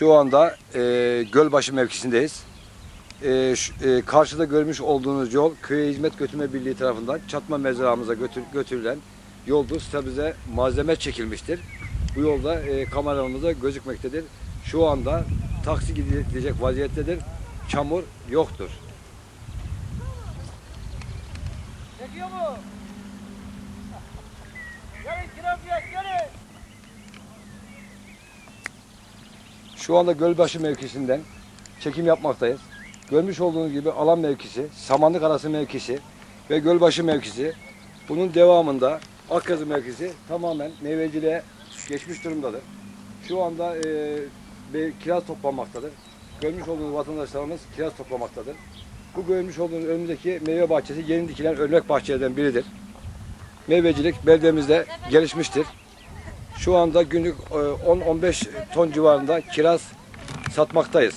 Şu anda e, Gölbaşı mevkisindeyiz. E, şu- e, karşıda görmüş olduğunuz yol Köye Hizmet Götürme Birliği tarafından Çatma mezramıza götür, götürülen yoldur. Size malzeme çekilmiştir. Bu yolda e, kameramızda gözükmektedir. Şu anda taksi gidilecek vaziyettedir. Çamur yoktur. Çekiyor mu? Gelin kiramcıya gelin. Şu anda Gölbaşı mevkisinden çekim yapmaktayız. Görmüş olduğunuz gibi alan mevkisi, Samanlık arası mevkisi ve Gölbaşı mevkisi. Bunun devamında Akyazı mevkisi tamamen meyveciliğe geçmiş durumdadır. Şu anda e, bir kiraz toplanmaktadır. Görmüş olduğunuz vatandaşlarımız kiraz toplamaktadır. Bu görmüş olduğunuz önümüzdeki meyve bahçesi yeni dikilen örnek bahçelerden biridir. Meyvecilik beldemizde gelişmiştir. Şu anda günlük e, 10-15 ton civarında kiraz satmaktayız.